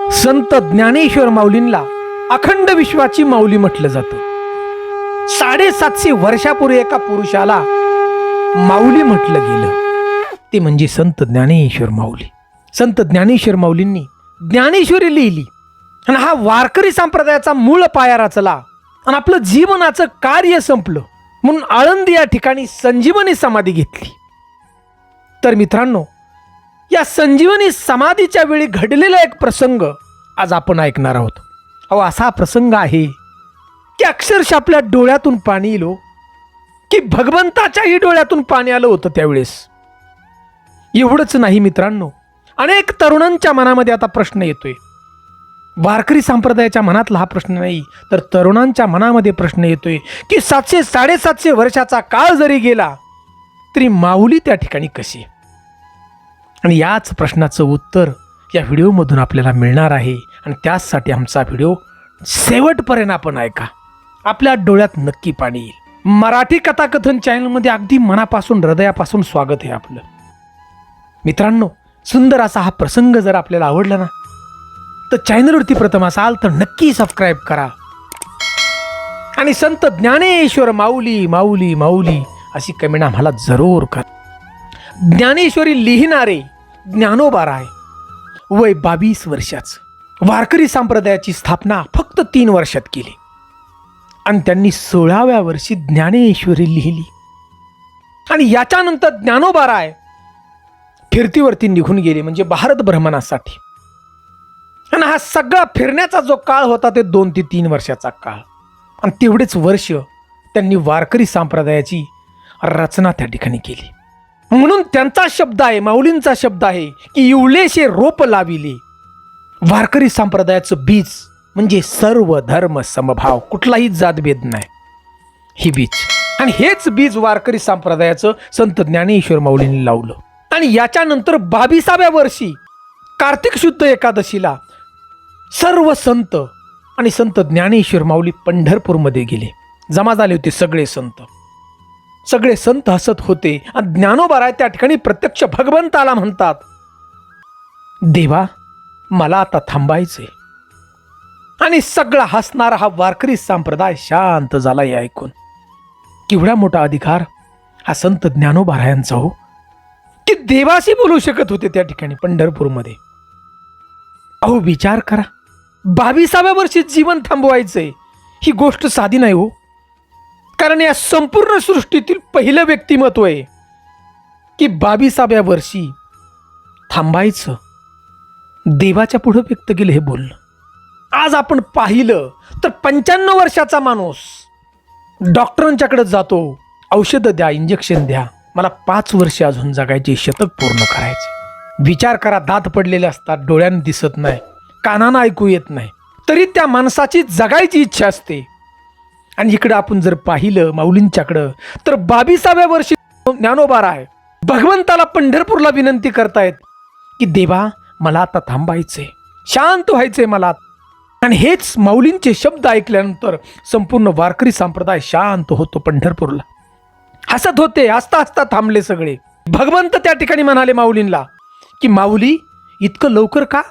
संत ज्ञानेश्वर माऊलींना अखंड विश्वाची माऊली म्हटलं जातं. साडेसातशे वर्षापूर्वी एका पुरुषाला माऊली म्हटलं गेलं. ते म्हणजे संत ज्ञानेश्वर माऊली. संत ज्ञानेश्वर माऊलींनी ज्ञानेश्वरी लिहिली. आणि हा वारकरी संप्रदायाचा मूळ पाया रचला. आणि आपलं जीवनाचं कार्य संपलं. म्हणून आळंदी या ठिकाणी संजीवनी समाधी घेतली. तर मित्रांनो या संजीवनी समाधीच्या वेळी घडलेला एक प्रसंग आज आपण ऐकणार आहोत. अहो असा प्रसंग आहे की अक्षरशः आपल्या डोळ्यातून पाणी येलो की भगवंताच्याही डोळ्यातून पाणी आलं होतं त्यावेळेस. एवढंच नाही मित्रांनो अनेक तरुणांच्या मनामध्ये आता प्रश्न येतोय. वारकरी संप्रदायाच्या मनातला हा प्रश्न नाही तर तरुणांच्या मनामध्ये प्रश्न येतोय की सातशे साडेसातशे वर्षाचा काळ जरी गेला तरी माऊली त्या ठिकाणी कशी आहे? आणि याच प्रश्नाचं उत्तर या व्हिडिओमधून आपल्याला मिळणार आहे. आणि त्याचसाठी आमचा व्हिडिओ शेवटपर्यंत आपण ऐका. आपल्या डोळ्यात नक्की पाणी येईल. मराठी कथाकथन चॅनलमध्ये अगदी मनापासून हृदयापासून स्वागत आहे आपलं. मित्रांनो सुंदर असा हा प्रसंग जर आपल्याला आवडला ना तर चॅनलवरती प्रथम असाल तर नक्की सबस्क्राईब करा. आणि संत ज्ञानेश्वर माऊली माऊली माऊली अशी कमेंट आम्हाला जरूर करा. ज्ञानेश्वरी लिहिणारे ज्ञानोबाराय वय बावीस वर्षाचं. वारकरी संप्रदायाची स्थापना फक्त तीन वर्षात केली. आणि त्यांनी सोळाव्या वर्षी ज्ञानेश्वरी लिहिली. आणि याच्यानंतर ज्ञानोबाराय फिरतीवरती निघून गेले म्हणजे भारत भ्रमणासाठी. आणि हा सगळा फिरण्याचा जो काळ होता ते दोन ते तीन वर्षाचा काळ. आणि तेवढेच वर्ष त्यांनी वारकरी संप्रदायाची रचना त्या ठिकाणी केली. म्हणून त्यांचा शब्द आहे माऊलींचा शब्द आहे की इवलेशे रोप लाविले. वारकरी संप्रदायाचं बीज म्हणजे सर्व धर्म समभाव कुठलाही जातभेद नाही. ही बीज. आणि हेच बीज वारकरी संप्रदायाचं संत ज्ञानेश्वर माऊलींनी लावलं. आणि याच्यानंतर बावीसाव्या वर्षी कार्तिक शुद्ध एकादशीला सर्व संत आणि संत ज्ञानेश्वर माऊली पंढरपूरमध्ये गेले. जमा झाले होते सगळे संत. सगळे संत हसत होते आणि ज्ञानोबाराय त्या ठिकाणी प्रत्यक्ष भगवंताला म्हणतात देवा मला आता थांबायचे आणि सगळा हसणारा हा वारकरी संप्रदाय शांत झाला हे ऐकून. केवढा मोठा अधिकार हा संत ज्ञानोबारायांचा हो. की देवाशी बोलू शकत होते त्या ठिकाणी पंढरपूरमध्ये. अहो विचार करा. बावीसाव्या वर्षी जीवन थांबवायचंय. ही गोष्ट साधी नाही हो. कारण या संपूर्ण सृष्टीतील पहिलं व्यक्तिमत्व आहे की बावीसाव्या वर्षी थांबायचं. देवाच्या पुढं व्यक्त केलं हे बोलणं. आज आपण पाहिलं तर पंच्याण्णव वर्षाचा माणूस डॉक्टरांच्याकडे जातो. औषधं द्या इंजेक्शन द्या. मला पाच वर्ष अजून जगायचे शतक पूर्ण करायचे. विचार करा दात पडलेले असतात डोळ्यांना दिसत नाही कानानं ऐकू येत नाही. तरी त्या माणसाची जगायची इच्छा असते. आणि इकडं आपण जर पाहिलं माऊलींच्याकडं तर बावीसाव्या वर्षी ज्ञानोबार आहे. भगवंताला पंढरपूरला विनंती करतायत की देवा मला आता थांबायचंय. शांत व्हायचंय मला. आणि हेच माऊलींचे शब्द ऐकल्यानंतर संपूर्ण वारकरी संप्रदाय शांत होतो पंढरपूरला. हसत होते हसता हसता थांबले सगळे. भगवंत त्या ठिकाणी म्हणाले माऊलींना की माऊली इतकं लवकर का?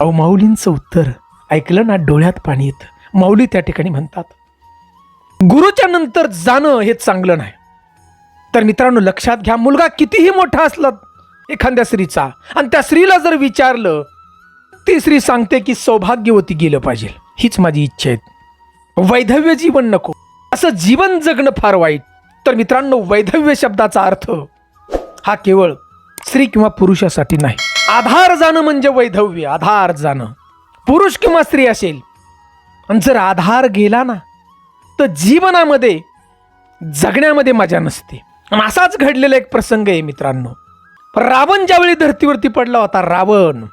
अहो माऊलींचं उत्तर ऐकलं ना डोळ्यात पाणी येतं. माऊली त्या ठिकाणी म्हणतात गुरुच्या नंतर जाणं हे चांगलं नाही. तर मित्रांनो लक्षात घ्या मुलगा कितीही मोठा असला एखाद्या स्त्रीचा आणि त्या स्त्रीला जर विचारलं ती स्त्री सांगते की सौभाग्यवती गेलं पाहिजे. हीच माझी इच्छा आहे. वैधव्य जीवन नको. असं जीवन जगणं फार वाईट. तर मित्रांनो वैधव्य शब्दाचा अर्थ हा केवळ स्त्री किंवा पुरुषासाठी नाही. आधार जाणं म्हणजे वैधव्य आधार जाणं. पुरुष किंवा स्त्री असेल आणि जर आधार गेला ना तर जीवनामध्ये जगण्यामध्ये मजा नसते. आणि असाच घडलेला एक प्रसंग आहे मित्रांनो. रावण ज्यावेळी धर्तीवरती पडला होता रावण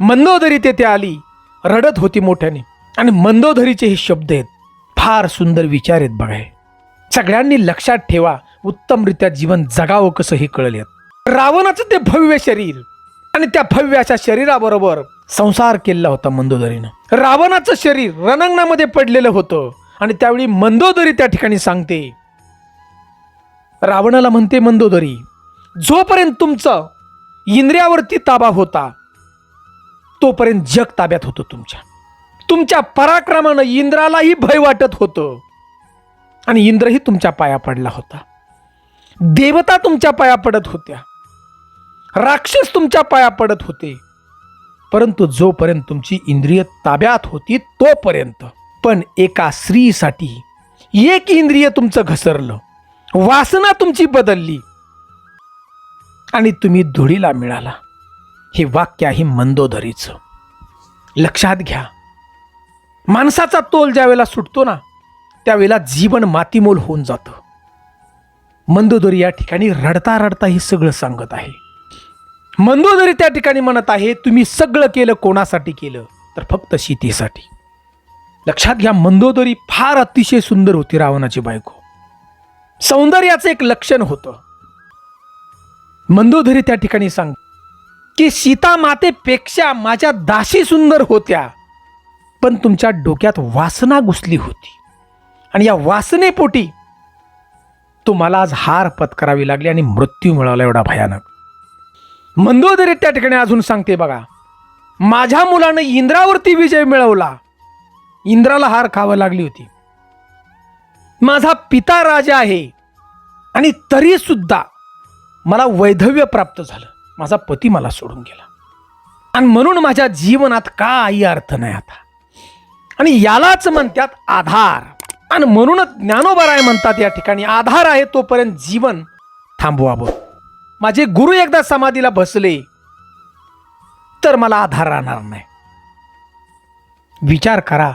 मंदोदरी तेथे आली रडत होती मोठ्याने. आणि मंदोदरीचे हे शब्द आहेत फार सुंदर विचार आहेत बघाय सगळ्यांनी लक्षात ठेवा उत्तमरित्या जीवन जगावं कसं हे कळले रावणाचं ते भव्य शरीर आणि त्या भव्य अशा शरीराबरोबर संसार केलेला होता मंदोदरीनं. रावणाचं शरीर रणांगणामध्ये पडलेलं होतं. आणि त्यावेळी मंदोदरी त्या ठिकाणी सांगते. रावणाला म्हणते मंदोदरी जोपर्यंत तुमचं इंद्रियावरती ताबा होता तोपर्यंत जग ताब्यात होतं तुमच्या. तुमच्या पराक्रमानं इंद्रालाही भय वाटत होतं आणि इंद्रही तुमच्या पाया पडला होता. देवता तुमच्या पाया पडत होत्या. राक्षस तुमच्या पाया पडत होते. परंतु जोपर्यंत तुमची इंद्रिय ताब्यात होती तोपर्यंत पण एका स्त्रीसाठी एक इंद्रिय तुमचं घसरलं. वासना तुमची बदलली. आणि तुम्ही धुळीला मिळाला. हे वाक्य आहे मंदोदरीचं. लक्षात घ्या. माणसाचा तोल ज्यावेळेला सुटतो ना त्यावेळेला जीवन मातीमोल होऊन जातं. मंदोदरी या ठिकाणी रडता रडता हे सगळं सांगत आहे. मंदोदरी त्या ठिकाणी म्हणत आहे तुम्ही सगळं केलं कोणासाठी केलं? तर फक्त शेतीसाठी. लक्षात घ्या मंदोदरी फार अतिशय सुंदर होती रावणाची बायको. सौंदर्याचं एक लक्षण होतं. मंदोदरी त्या ठिकाणी सांग की सीता मातेपेक्षा माझ्या दासी सुंदर होत्या पण तुमच्या डोक्यात वासना घुसली होती. आणि या वासनेपोटी तुम्हाला आज हार पत्करावी लागली आणि मृत्यू मिळाला एवढा भयानक. मंदोदरी त्या ठिकाणी अजून सांगते बघा माझ्या मुलानं इंद्रावरती विजय मिळवला इंद्राला हार खावं लागली होती. माझा पिता राजा आहे आणि तरी सुद्धा मला वैधव्य प्राप्त झालं. माझा पती मला सोडून गेला. आणि म्हणून माझ्या जीवनात काही अर्थ नाही आता. आणि यालाच म्हणतात आधार. आणि म्हणूनच ज्ञानोबराय म्हणतात या ठिकाणी आधार आहे तोपर्यंत जीवन थांबवावं. माझे गुरु एकदा समाधीला बसले तर मला आधार राहणार नाही. विचार करा.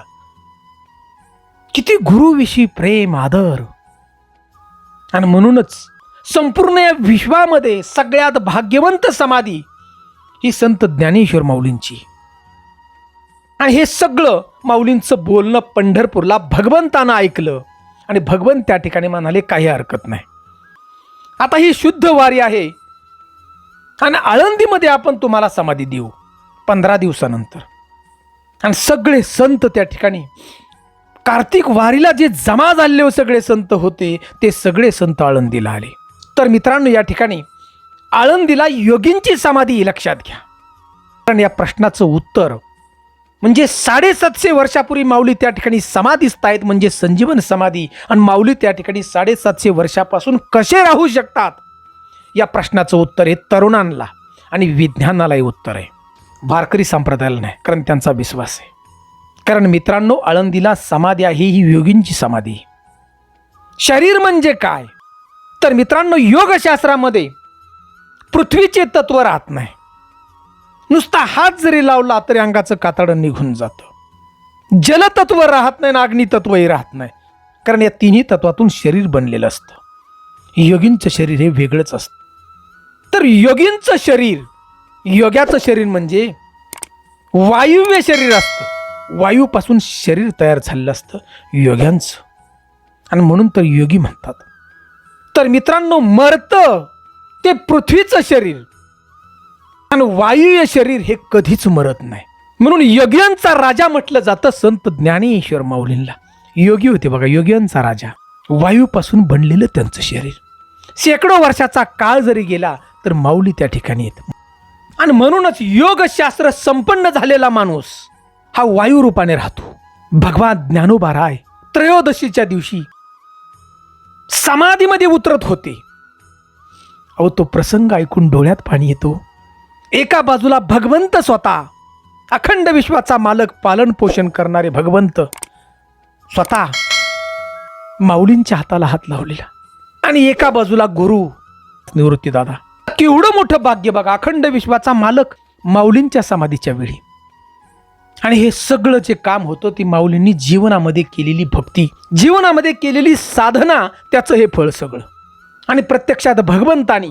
किती गुरुविषयी प्रेम आदर. आणि म्हणूनच संपूर्ण या विश्वामध्ये सगळ्यात भाग्यवंत समाधी ही संत ज्ञानेश्वर माऊलींची. आणि हे सगळं माऊलींचं बोलणं पंढरपूरला भगवंतानं ऐकलं आणि भगवंत त्या ठिकाणी म्हणाले काही हरकत नाही. आता ही शुद्ध वारी आहे. आणि आळंदीमध्ये आपण तुम्हाला समाधी देऊ पंधरा दिवसानंतर. आणि सगळे संत त्या ठिकाणी कार्तिक वारीला जे जमा झालेले सगळे संत होते ते सगळे संत आळंदीला आले. तर मित्रांनो या ठिकाणी आळंदीला योगींची समाधी लक्षात घ्या. कारण या प्रश्नाचं उत्तर म्हणजे साडेसातशे वर्षापूर्वी माऊली त्या ठिकाणी समाधीस्थ आहेत म्हणजे संजीवन समाधी आणि माऊली त्या ठिकाणी साडेसातशे वर्षापासून कसे राहू शकतात? या प्रश्नाचं उत्तर आहे तरुणांना आणि विज्ञानालाही उत्तर आहे. वारकरी संप्रदायाला नाही कारण त्यांचा विश्वास आहे. कारण मित्रांनो आळंदीला समाधी आहे ही योगींची समाधी. शरीर म्हणजे काय? तर मित्रांनो योगशास्त्रामध्ये पृथ्वीचे तत्व राहत नाही. नुसता हात जरी लावला तरी अंगाचं कातडं निघून जातं. जलतत्व राहत नाही ना अग्नितत्वही राहत नाही. कारण या तिन्ही तत्वातून शरीर बनलेलं असतं. योगींचं शरीर हे वेगळंच असतं. तर योगींचं शरीर योग्याचं शरीर म्हणजे वायुव्य शरीर असतं. वायूपासून शरीर तयार झालेलं असतं योग्यांचं. आणि म्हणून तर योगी म्हणतात. तर मित्रांनो मरतं ते पृथ्वीचं शरीर. आणि वायुय शरीर हे कधीच मरत नाही. म्हणून योग्यांचा राजा म्हटलं जातं संत ज्ञानेश्वर माऊलींना योगी होते बघा योग्यांचा राजा. वायूपासून बनलेलं त्यांचं शरीर. शेकडो वर्षाचा काळ जरी गेला तर माऊली त्या ठिकाणी येत. आणि म्हणूनच योगशास्त्र संपन्न झालेला माणूस हा वायू रूपाने राहतो. भगवान ज्ञानोबा राय त्रयोदशीच्या दिवशी समाधीमध्ये उतरत होते. अहो तो प्रसंग ऐकून डोळ्यात पाणी येतो. एका बाजूला भगवंत स्वतः अखंड विश्वाचा मालक पालन पोषण करणारे भगवंत स्वतः माऊलींच्या हाताला हात लावलेला आणि एका बाजूला गुरु निवृत्ती दादा केवढं मोठं भाग्य बघा अखंड विश्वाचा मालक माऊलींच्या समाधीच्या वेळी. आणि हे सगळं जे काम होतं ती माऊलींनी जीवनामध्ये केलेली भक्ती जीवनामध्ये केलेली साधना त्याचं हे फळ सगळं. आणि प्रत्यक्षात भगवंतानी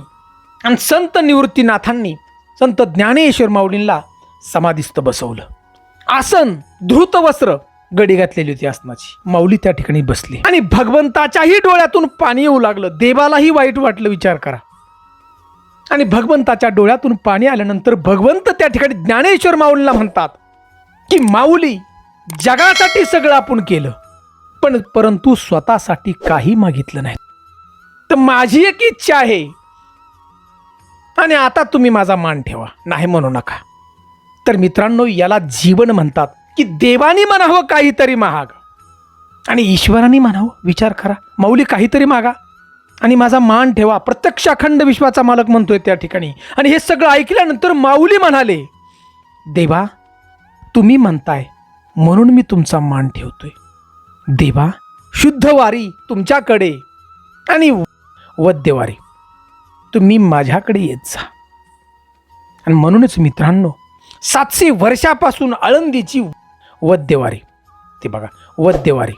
आणि संत निवृत्तीनाथांनी संत ज्ञानेश्वर माऊलींना समाधीस्थ बसवलं. आसन धृत वस्त्र गडी घातलेली होती आसनाची. माऊली त्या ठिकाणी बसली. आणि भगवंताच्याही डोळ्यातून पाणी येऊ लागलं. देवालाही वाईट वाटलं विचार करा. आणि भगवंताच्या डोळ्यातून पाणी आल्यानंतर भगवंत त्या ठिकाणी ज्ञानेश्वर माऊलीला म्हणतात की माऊली जगासाठी सगळं आपण केलं पण परंतु स्वतःसाठी काही मागितलं नाही. तर माझी एक इच्छा आहे. आणि आता तुम्ही माझा मान ठेवा नाही म्हणू नका. तर मित्रांनो याला जीवन म्हणतात की देवानी म्हणावं काहीतरी महाग. आणि ईश्वराने म्हणावं विचार करा. माऊली काहीतरी मागा. आणि माझा मान ठेवा. प्रत्यक्ष अखंड विश्वाचा मालक म्हणतोय त्या ठिकाणी. आणि हे सगळं ऐकल्यानंतर माऊली म्हणाले देवा तुम्ही म्हणताय म्हणून मी तुमचा मान ठेवतोय. देवा शुद्ध वारी तुमच्याकडे आणि वद्यवारी तुम्ही माझ्याकडे येत जा. आणि म्हणूनच मित्रांनो सातशे वर्षापासून आळंदीची वद्यवारी ते बघा वद्यवारी.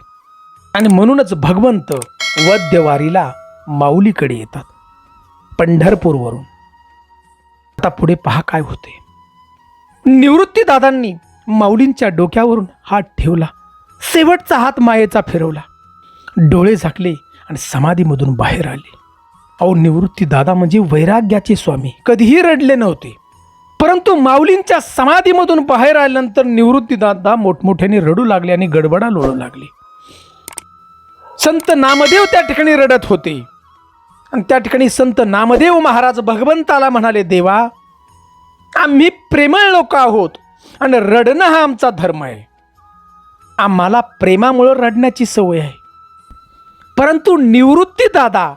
आणि म्हणूनच भगवंत वद्यवारीला माऊलीकडे येतात पंढरपूरवरून. आता पुढे पहा काय होते. निवृत्ती दादांनी माऊलींच्या डोक्यावरून हात ठेवला. शेवटचा हात मायेचा फिरवला. डोळे झाकले आणि समाधीमधून बाहेर आले. अहो निवृत्ती दादा म्हणजे वैराग्याचे स्वामी. कधीही रडले नव्हते. परंतु माऊलींच्या समाधीमधून बाहेर आल्यानंतर निवृत्ती दादा मोठमोठ्याने रडू लागले आणि गडबडा लोळू लागले. संत नामदेव त्या ठिकाणी रडत होते. आणि त्या ठिकाणी संत नामदेव महाराज भगवंताला म्हणाले देवा आम्ही प्रेमळ लोक आहोत. आणि रडणं हा आमचा धर्म आहे. आम्हाला प्रेमामुळं रडण्याची सवय आहे. परंतु निवृत्ती दादा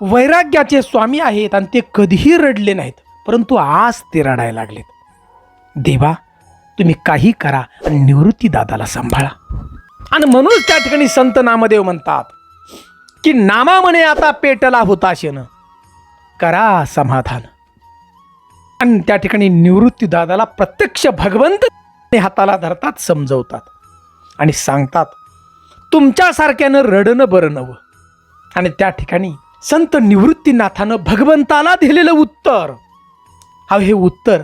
वैराग्याचे स्वामी आहेत आणि ते कधीही रडले नाहीत. परंतु आज ते रडायला लागलेत. देवा तुम्ही काही करा आणि निवृत्ती दादाला सांभाळा. आणि म्हणूनच त्या ठिकाणी संत नामदेव म्हणतात की नामा म्हणे आता पेटला होताशेन. करा समाधान. आणि त्या ठिकाणी निवृत्तीदादाला प्रत्यक्ष भगवंत हाताला धरतात समजवतात. आणि सांगतात तुमच्यासारख्यानं रडणं बरं नवं आणि त्या ठिकाणी संत निवृत्तीनाथानं भगवंताला दिलेलं उत्तर. हा हे उत्तर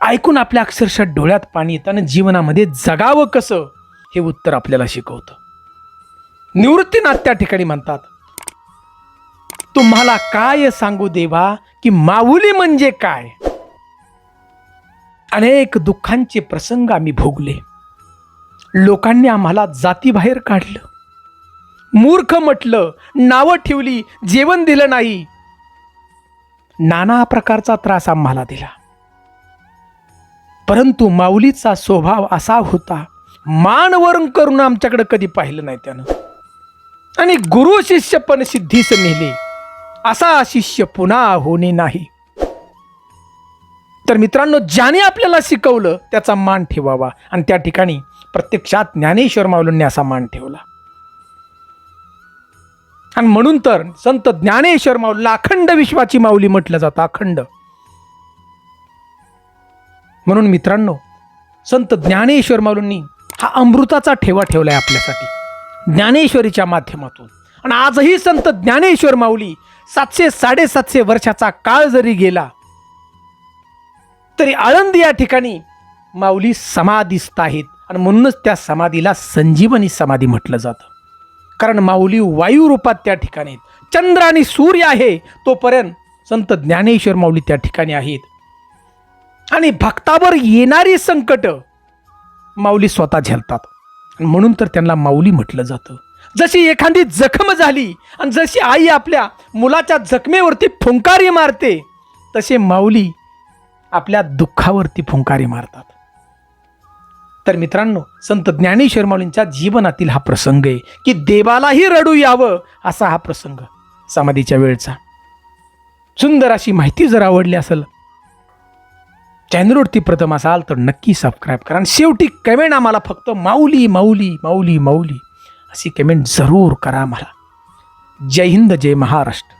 ऐकून आपल्या अक्षरशः डोळ्यात पाणी येतं आणि जीवनामध्ये जगावं कसं हे उत्तर आपल्याला शिकवतं. निवृत्तीनाथ त्या ठिकाणी म्हणतात तुम्हाला काय सांगू देवा? की माऊली म्हणजे काय? अनेक दुःखांचे प्रसंग आम्ही भोगले. लोकांनी आम्हाला जातीबाहेर काढलं. मूर्ख म्हटलं नावं ठेवली जेवण दिलं नाही. नाना प्रकारचा त्रास आम्हाला दिला. परंतु माऊलीचा स्वभाव असा होता मानवरण करून आमच्याकडे कधी पाहिलं नाही त्यानं. आणि गुरु शिष्य पण सिद्धीस नेले. असा शिष्य पुन्हा होणे नाही. तर मित्रांनो ज्याने आपल्याला शिकवलं त्याचा मान ठेवावा. आणि त्या ठिकाणी प्रत्यक्षात ज्ञानेश्वर माऊलींनी असा मान ठेवला. आणि म्हणून तर संत ज्ञानेश्वर माऊलीला अखंड विश्वाची माऊली म्हटलं जातं अखंड. म्हणून मित्रांनो संत ज्ञानेश्वर माऊलींनी हा अमृताचा ठेवा ठेवलाय आपल्यासाठी ज्ञानेश्वरीच्या माध्यमातून. आणि आजही संत ज्ञानेश्वर माऊली सातशे साडेसातशे वर्षाचा काळ जरी गेला तरी आळंदी या ठिकाणी माऊली समाधीस्थ आहेत. आणि म्हणूनच त्या समाधीला संजीवनी समाधी म्हटलं जातं. कारण माऊली वायू रूपात त्या ठिकाणी आहेत. चंद्र आणि सूर्य आहे तोपर्यंत संत ज्ञानेश्वर माऊली त्या ठिकाणी आहेत. आणि भक्तावर येणारी संकट माऊली स्वतः झेलतात. म्हणून तर त्यांना माऊली म्हटलं जातं. जशी एखादी जखम झाली आणि जशी आई आपल्या मुलाच्या जखमेवरती फुंकारी मारते तसे माऊली आपल्या दुःखावरती फुंकारी मारतात. तर मित्रांनो संत ज्ञानेश्वर माऊलींच्या जीवनातील हा प्रसंग आहे की देवालाही रडू यावं असा हा प्रसंग समाधीच्या वेळचा. सुंदर अशी माहिती जर आवडली असेल चॅनलवरती प्रथम असाल तर नक्की सबस्क्राईब करा. आणि शेवटी कमेंट आम्हाला फक्त माऊली माऊली माऊली माऊली. अशी कमेंट जरूर करा मला. जय हिंद जय महाराष्ट्र.